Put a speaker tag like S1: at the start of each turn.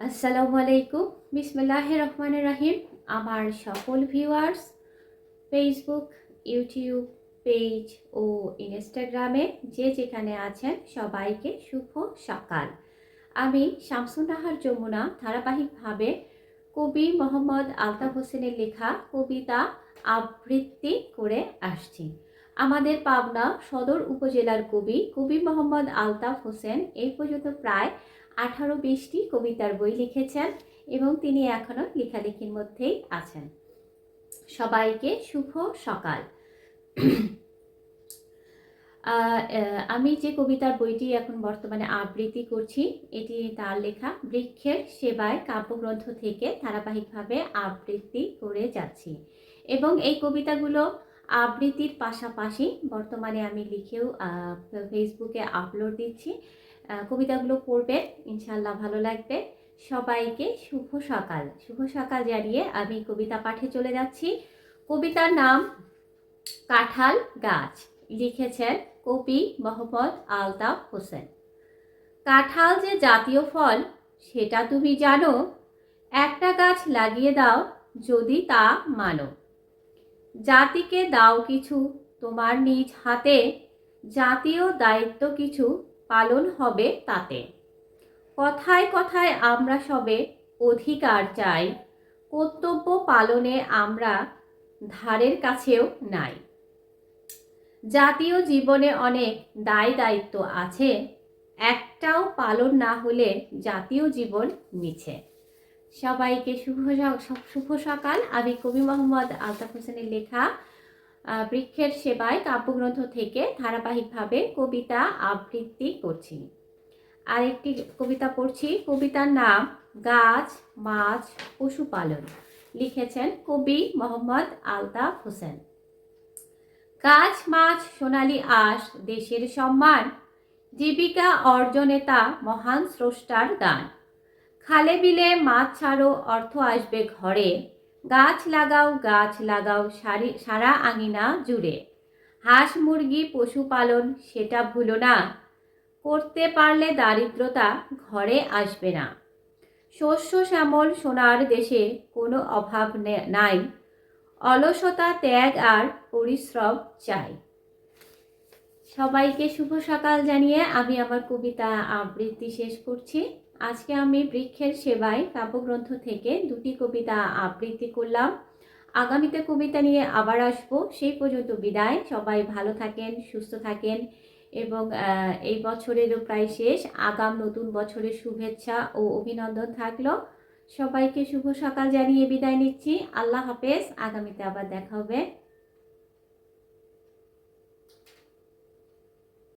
S1: আসসালামু আলাইকুম। বিসমিল্লাহ রহমান রাহিম। আমার সকল ভিউয়ার্স ফেসবুক ইউটিউব পেজ ও ইনস্টাগ্রামে যে যেখানে আছেন, সবাইকে শুভ সকাল। আমি শামসুন্নাহার যমুনা, ধারাবাহিকভাবে কবি মোহাম্মদ আলতাফ হোসেনের লেখা কবিতা আবৃত্তি করে আসছি। আমাদের পাবনা সদর উপজেলার কবি কবি মোহাম্মদ আলতাফ হোসেন এই পর্যন্ত প্রায় আঠারো বিশটি কবিতার বই লিখেছেন এবং তিনি এখনও লেখালেখির মধ্যেই আছেন। সবাইকে শুভ সকাল। আমি যে কবিতার বইটি এখন বর্তমানে আবৃত্তি করছি, এটি তার লেখা, বৃক্ষের সেবায় কাব্যগ্রন্থ থেকে ধারাবাহিকভাবে আবৃত্তি করে যাচ্ছি। এবং এই কবিতাগুলো আবৃত্তির পাশাপাশি বর্তমানে আমি লিখেও ফেসবুকে আপলোড দিচ্ছি। কবিতাগুলো পড়বেন। ইনশাল্লাহ ভালো লাগবে। সবাইকে শুভ সকাল। শুভ সকাল জানিয়ে আমি কবিতা পাঠে চলে যাচ্ছি। কবিতার নাম কাঁঠাল গাছ। লিখেছেন কবি মোহাম্মদ আলতাফ হোসেন। কাঁঠাল যে জাতীয় ফল, সেটা তুমি জানো। একটা গাছ লাগিয়ে দাও যদি তা মানো। জাতিকে দাও কিছু তোমার নিজ হাতে। জাতীয় দায়িত্ব কিছু পালন হবে তাতে। কথায় কথায় আমরা সবে অধিকার চাই, কর্তব্য পালনে আমরা ধারের কাছেও নাই। জাতীয় জীবনে অনেক দায় দায়িত্ব আছে, একটাও পালন না হলে জাতীয় জীবন মিছে। সবাইকে শুভ শুভ সকাল। আমি কবি মোহাম্মদ আলতাফ হোসেনের লেখা বৃক্ষের সেবায় কাব্যগ্রন্থ থেকে ধারাবাহিকভাবে কবিতা আবৃত্তি করছি। আরেকটি কবিতা পড়ছি। কবিতার নাম গাছ, মাছ, পশুপালন। লিখেছেন কবি মোহাম্মদ আলতাফ হোসেন। গাছ, মাছ, সোনালি আঁশ, দেশের সম্মান, জীবিকা অর্জনে তা মহান স্রষ্টার দান। খালে বিলে মাছ ছাড়ো, অর্থ আসবে ঘরে গাছ লাগাও গাছ লাগাও, সারি, সারা আঙিনা জুড়ে। হাঁস মুরগি পশুপালন সেটা ভুলো না। করতে পারলে দারিদ্রতা ঘরে আসবে না। শস্য শ্যামল সোনার দেশে কোনো অভাব নাই। অলসতা, ত্যাগ আর পরিশ্রম চাই। সবাইকে শুভ সকাল জানিয়ে আমি আমার কবিতা আবৃত্তি শেষ করছি। আজকে আমি বৃক্ষের সেবায় কাব্যগ্রন্থ থেকে দুটি কবিতা আবৃত্তি করলাম। আগামীতে কবিতা নিয়ে আবার আসব। সেই পর্যন্ত বিদায়। সবাই ভালো থাকেন, সুস্থ থাকেন এবং এই বছরেরও প্রায় শেষ। আগাম নতুন বছরের শুভেচ্ছা ও অভিনন্দন থাকল। সবাইকে শুভ সকাল জানিয়ে বিদায় নিচ্ছি। আল্লাহ হাফেজ। আগামীতে আবার দেখা হবে।